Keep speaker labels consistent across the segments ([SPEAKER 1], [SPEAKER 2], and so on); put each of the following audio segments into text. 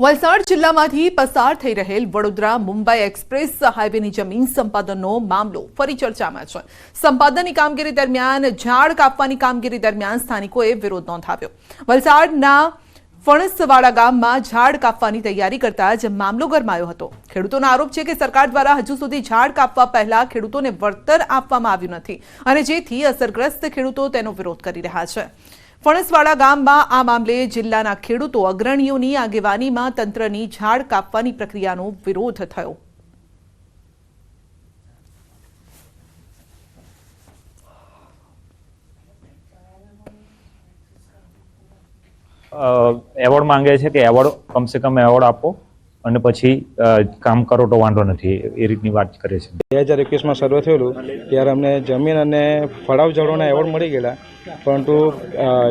[SPEAKER 1] વલસાડ જિલ્લામાંથી પસાર થઈ રહેલ વડોદરા મુંબઈ એક્સપ્રેસ હાઈવેની જમીન સંપાદનનો મામલો ફરી ચર્ચામાં છે. સંપાદનની કામગીરી દરમિયાન ઝાડ કાપવાની કામગીરી દરમિયાન સ્થાનિકોએ વિરોધ નોંધાવ્યો. વલસાડના ફણસવાડા ગામમાં ઝાડ કાપવાની તૈયારી કરતા જ મામલો ગરમાયો હતો. ખેડૂતોનો આરોપ છે કે સરકાર દ્વારા હજુ સુધી ઝાડ કાપવા પહેલા ખેડૂતોને વળતર આપવામાં આવ્યું નથી અને જેથી અસરગ્રસ્ત ખેડૂતો તેનો વિરોધ કરી રહ્યા છે. ફણસવાડા ગામમાં આ મામલે જિલ્લાના ખેડૂતો અગ્રણીઓની આગેવાનીમાં તંત્રની ઝાડ કાપવાની પ્રક્રિયાનો વિરોધ થયો.
[SPEAKER 2] એવોર્ડ માંગે છે કે એવોર્ડ, કમસે કમ એવોર્ડ આપો. અને પછી કામ કરો તો વાંધો નથી. એ રીતની વાત કરે છે.
[SPEAKER 3] બે હજાર એકવીસમાં સર્વે થયેલું, ત્યારે અમને જમીન અને ફળાવ ઝાડોના એવોર્ડ મળી ગયેલા. પરંતુ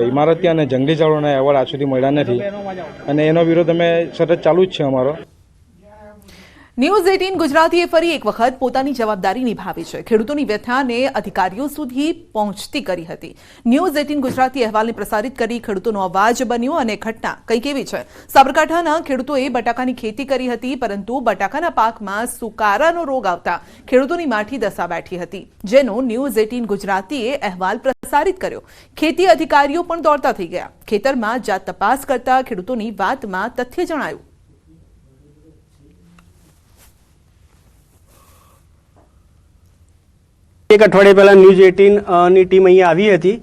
[SPEAKER 3] ઇમારતી અને જંગલી ઝાડોના એવોર્ડ આજ સુધી મળ્યા નથી. અને એનો વિરોધ અમે સતત ચાલુ જ છે અમારો.
[SPEAKER 1] ન્યૂઝ એટીન ગુજરાતીએ ફરી એક વખત પોતાની જવાબદારી નિભાવી છે. ખેડૂતોની વ્યથાને અધિકારીઓ સુધી પહોંચતી કરી હતી. ન્યૂઝ એટીન ગુજરાતી અહેવાલને પ્રસારિત કરી ખેડૂતોનો અવાજ બન્યો અને ઘટના કંઈક એવી છે? સાબરકાંઠાના ખેડૂતોએ બટાકાની ખેતી કરી હતી, પરંતુ બટાકાના પાકમાં સુકારાનો રોગ આવતા ખેડૂતોની માઠી દશા બેઠી હતી, જેનો ન્યૂઝ એટીન ગુજરાતીએ અહેવાલ પ્રસારિત કર્યો. ખેતી અધિકારીઓ પણ દોડતા થઈ ગયા. ખેતરમાં જાત તપાસ કરતા ખેડૂતોની વાતમાં તથ્ય જણાયું.
[SPEAKER 4] એક અઠવાડિયા પહેલાં ન્યૂઝ એટીનની ટીમ અહીંયા આવી હતી.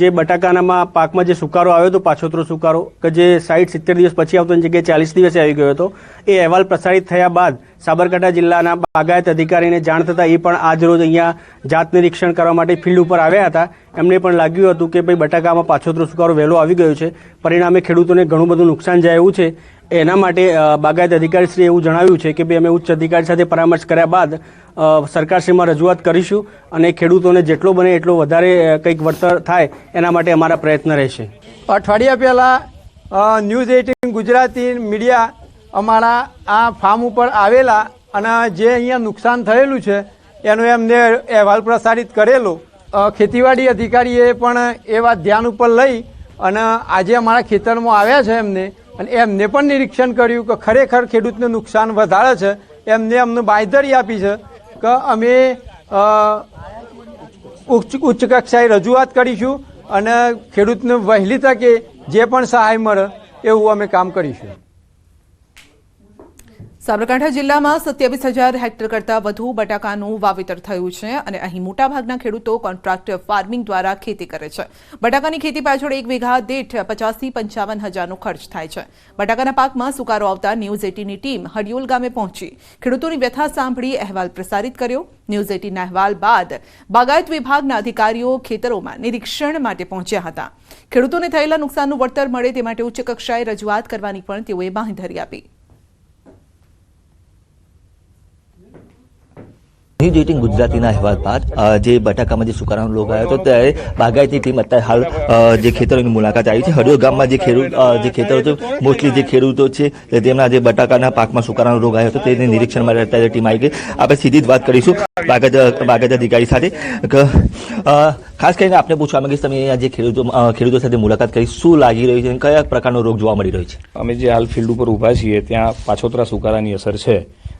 [SPEAKER 4] જે બટાકાનામાં પાકમાં જે સુકારો આવ્યો હતો, પાછોતરો સુકારો, કે જે સાઠ સિત્તેર દિવસ પછી આવતો એની જગ્યાએ ચાલીસ દિવસે આવી ગયો હતો, એ અહેવાલ પ્રસારિત થયા બાદ સાબરકાંઠા જિલ્લાના બાગાયત અધિકારીને જાણ થતાં એ પણ આજ રોજ અહીંયા જાત નિરીક્ષણ કરવા માટે ફિલ્ડ ઉપર આવ્યા હતા. એમને પણ લાગ્યું હતું કે ભાઈ બટાકામાં પાછોતરો સુકારો વહેલો આવી ગયો છે. પરિણામે ખેડૂતોને ઘણું બધું નુકસાન જાય એવું છે. એના માટે બાગાયત અધિકારીશ્રીએ એવું જણાવ્યું છે કે ભાઈ અમે ઉચ્ચ અધિકારી સાથે પરામર્શ કર્યા બાદ સરકારશ્રીમાં રજૂઆત કરીશું અને ખેડૂતોને જેટલો બને એટલો વધારે કંઈક વળતર થાય એના માટે અમારા પ્રયત્ન રહેશે.
[SPEAKER 5] અઠવાડિયા પહેલાં ન્યૂઝ એટીન ગુજરાતી મીડિયા અમારા આ ફાર્મ ઉપર આવેલા અને જે અહીંયા નુકસાન થયેલું છે, એનો એમને અહેવાલ પ્રસારિત કરેલો. ખેતીવાડી અધિકારીએ પણ એ વાત ધ્યાન ઉપર લઈ અને આજે અમારા ખેતરમાં આવ્યા છે એમને અને એમને પણ નિરીક્ષણ કર્યું કે ખરેખર ખેડૂતને નુકસાન વધારે છે. એમને અમને બાંયધરી આપી છે કે અમે ઉચ્ચ ઉચ્ચ કક્ષાએ રજૂઆત કરીશું અને ખેડૂતને વહેલી તકે જે પણ સહાય મળે એવું અમે કામ કરીશું.
[SPEAKER 1] સાબરકાંઠા જિલ્લામાં સત્યાવીસ હજાર હેક્ટર કરતાં વધુ બટાકાનું વાવેતર થયું છે અને અહીં મોટાભાગના ખેડૂતો કોન્ટ્રાક્ટ ફાર્મિંગ દ્વારા ખેતી કરે છે. બટાકાની ખેતી પાછળ એક વીઘા દીઠ પચાસથી પંચાવન હજારનો ખર્ચ થાય છે. બટાકાના પાકમાં સુકારો આવતા ન્યૂઝ એટીની ટીમ હડિયોલ ગામે પહોંચી. ખેડૂતોની વ્યથા સાંભળી અહેવાલ પ્રસારિત કર્યો. ન્યૂઝ એટીના અહેવાલ બાદ બાગાયત વિભાગના અધિકારીઓ ખેતરોમાં નિરીક્ષણ માટે પહોંચ્યા હતા. ખેડૂતોને થયેલા નુકસાનનું વળતર મળે તે માટે ઉચ્ચ કક્ષાએ રજૂઆત કરવાની પણ તેઓએ બાંહેધરી આપી.
[SPEAKER 6] ન્યૂઝ એટીન ગુજરાતીના અહેવાલ બાદ જે બટાકામાં જે સુકારાનો રોગ આવ્યો હતો ત્યારે બાગાયતી ટીમ અત્યારે હાલ જે ખેતરોની મુલાકાત આવી છે. હડિયો ગામમાં જે ખેડૂત જે ખેતરો છે, મોસ્ટલી જે ખેડૂતો છે તેમના જે બટાકાના પાકમાં સુકારાનો રોગ આવ્યો હતો, તેને નિરીક્ષણ માટે અત્યારે ટીમ આવી ગઈ. આપણે સીધી જ વાત કરીશું બાગાયત બાગાયત અધિકારી સાથે. ખાસ કરીને આપણે પૂછવા માંગીશ, તમે અહીંયા જે ખેડૂતો ખેડૂતો સાથે મુલાકાત કરી, શું લાગી રહ્યું છે અને કયા પ્રકારનો રોગ જોવા મળી રહ્યો છે?
[SPEAKER 2] અમે જે હાલ ફિલ્ડ ઉપર ઊભા છીએ, ત્યાં પાછોતરા સુકારાની અસર છે.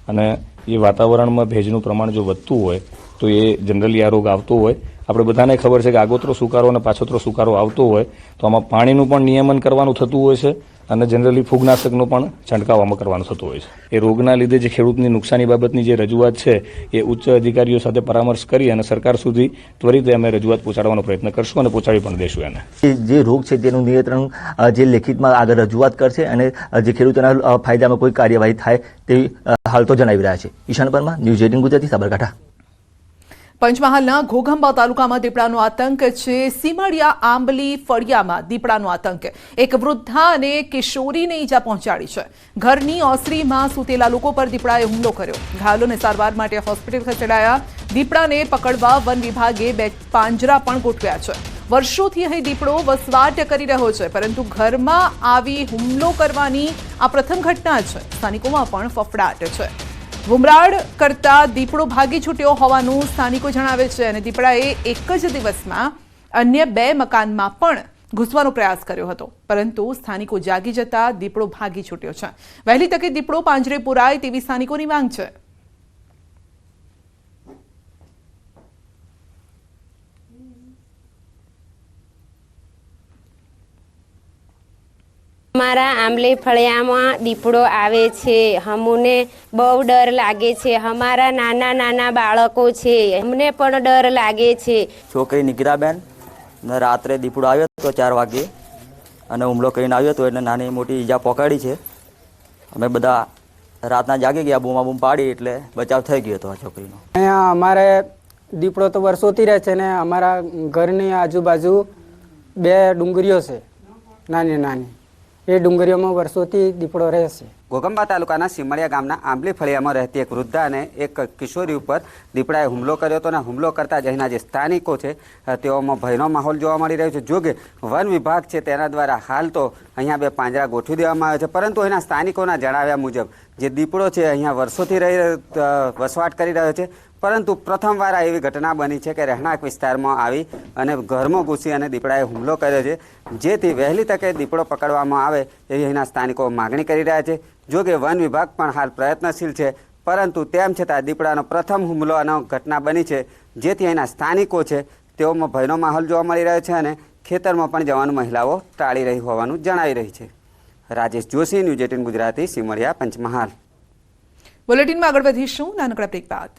[SPEAKER 2] અને એ વાતાવરણમાં ભેજનું પ્રમાણ જો વધતું હોય, તો એ જનરલી આ રોગ આવતો હોય. આપણે બધાને ખબર છે કે આગોતરો સુકારો અને પાછોતરો સુકારો આવતો હોય, તો આમાં પાણીનું પણ નિયમન કરવાનું થતું હોય છે. અને જનરલી ફૂગનાશકનો પણ છંટકાવ આમાં કરવાનું થતો હોય છે. એ રોગના લીધે જે ખેડૂતની નુકસાની બાબતની જે રજૂઆત છે, એ ઉચ્ચ અધિકારીઓ સાથે પરામર્શ કરી અને સરકાર સુધી ત્વરિત અમે રજૂઆત પહોંચાડવાનો પ્રયત્ન કરશું અને પહોંચાડી પણ દેશું એને.
[SPEAKER 6] જે રોગ છે તેનું નિયંત્રણ જે લેખિતમાં આગળ રજૂઆત કરશે અને જે ખેડૂતોના ફાયદામાં કોઈ કાર્યવાહી થાય તેવી હાલ તો જણાવી રહ્યા છે. Ishan Parmar news eighteen Gujarati, Sabarkantha.
[SPEAKER 1] પંચમહાલના ઘોઘંબા તાલુકામાં દીપડાનો આતંક છે. સીમાડિયા, આંબલી, ફળિયામાં દીપડાનો આતંક. એક વૃદ્ધા અને કિશોરીને ઈજા પહોંચાડી છે. ઘરની ઓસરીમાં સૂતેલા લોકો પર દીપડાએ હુમલો કર્યો. ઘાયલોને સારવાર માટે હોસ્પિટલ ખસેડાયા. દીપડાને પકડવા વન વિભાગે બે પાંજરા પણ ગોઠવ્યા છે. વર્ષોથી અહીં દીપડો વસવાટ કરી રહ્યો છે, પરંતુ ઘરમાં આવી હુમલો કરવાની આ પ્રથમ ઘટના છે. સ્થાનિકોમાં પણ ફફડાટ છે. બુમરાડ કરતા દીપડો ભાગી છૂટ્યો હોવાનું સ્થાનિકો જણાવે છે અને દીપડાએ એક જ દિવસમાં અન્ય બે મકાનમાં પણ ઘૂસવાનો પ્રયાસ કર્યો હતો. પરંતુ સ્થાનિકો જાગી જતા દીપડો ભાગી છૂટ્યો છે. વહેલી તકે દીપડો પાંજરે પુરાય તેવી સ્થાનિકોની માંગ છે.
[SPEAKER 7] અમારા આંબલી ફળિયામાં દીપડો આવે છે. હમુને બહુ ડર લાગે છે. અમારા નાના નાના બાળકો છે. અમને પણ ડર લાગે છે.
[SPEAKER 8] છોકરી નિગરાબેન રાત્રે દીપડો આવ્યો હતો ચાર વાગે અને હુમલો કરીને આવ્યો હતો એટલે નાની મોટી ઈજા પકડી છે. અમે બધા રાતના જાગી ગયા બૂમા બૂમ પાડી એટલે બચાવ થઈ ગયો હતો આ છોકરીનો.
[SPEAKER 9] અહીંયા અમારે દીપડો તો વર્ષોથી રહે છે ને અમારા ઘરની આજુબાજુ બે ડુંગરીઓ છે નાની નાની. એ ડુંગરીઓમાં વર્ષોથી દીપડો રહેશે
[SPEAKER 10] ઘોગંબા તાલુકાના સિમડિયા ગામના આંબલી ફળિયામાં રહેતી એક વૃદ્ધા અને એક કિશોરી ઉપર દીપડાએ હુમલો કર્યો હતો અને હુમલો કરતા જ અહીંના જે સ્થાનિકો છે, તેઓમાં ભયનો માહોલ જોવા મળી રહ્યો છે. જો કે વન વિભાગ છે તેના દ્વારા હાલ તો અહીંયા બે પાંજરા ગોઠવી દેવામાં આવ્યા છે. પરંતુ અહીંના સ્થાનિકોના જણાવ્યા મુજબ જે દીપડો છે અહીંયા વર્ષોથી રહી વસવાટ કરી રહ્યો છે. પરંતુ પ્રથમવાર આ એવી ઘટના બની છે કે રહેણાંક વિસ્તારમાં આવી અને ઘરમાં ઘૂસી અને દીપડાએ હુમલો કર્યો છે. જેથી વહેલી તકે દીપડો પકડવામાં આવે એવી અહીંના સ્થાનિકો માગણી કરી રહ્યા છે. જો કે વન વિભાગ પણ હાલ પ્રયત્નશીલ છે, પરંતુ તેમ છતાં દીપડાનો પ્રથમ હુમલો અને ઘટના બની છે. જેથી અહીંના સ્થાનિકો છે, તેઓમાં ભયનો માહોલ જોવા મળી રહ્યો છે અને ખેતરમાં પણ જવાનું મહિલાઓ ટાળી રહી હોવાનું જણાવી રહી છે. Rajesh Joshi, news eighteen Gujarati, Simaria, Panchmahal.
[SPEAKER 1] બુલેટિનમાં આગળ વધીશું. નાનકડા બ્રેક બાદ.